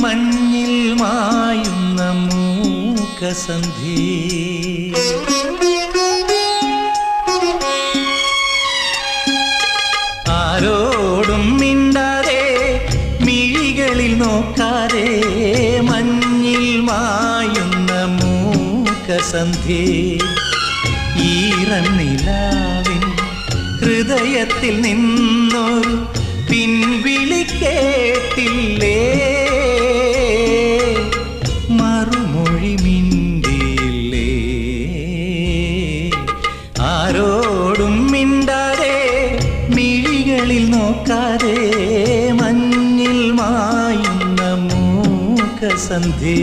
മഞ്ഞിൽ മായുന്ന മൂക്കസന്ധി. ആരോടും മിണ്ടാതെ മിഴികളിൽ നോക്കാതെ മഞ്ഞിൽ മായുന്ന മൂക്കസന്ധി. ഈറന്നിലാവിൻ ഹൃദയത്തിൽ നിന്നൊരു പിൻവിളി കേട്ടില്ലേ മറുമൊഴി മിണ്ടിയില്ലേ? ആരോടും മിണ്ടാതെ മിഴികളിൽ നോക്കാതെ മഞ്ഞിൽ മായുന്ന മൂക്കസന്ധി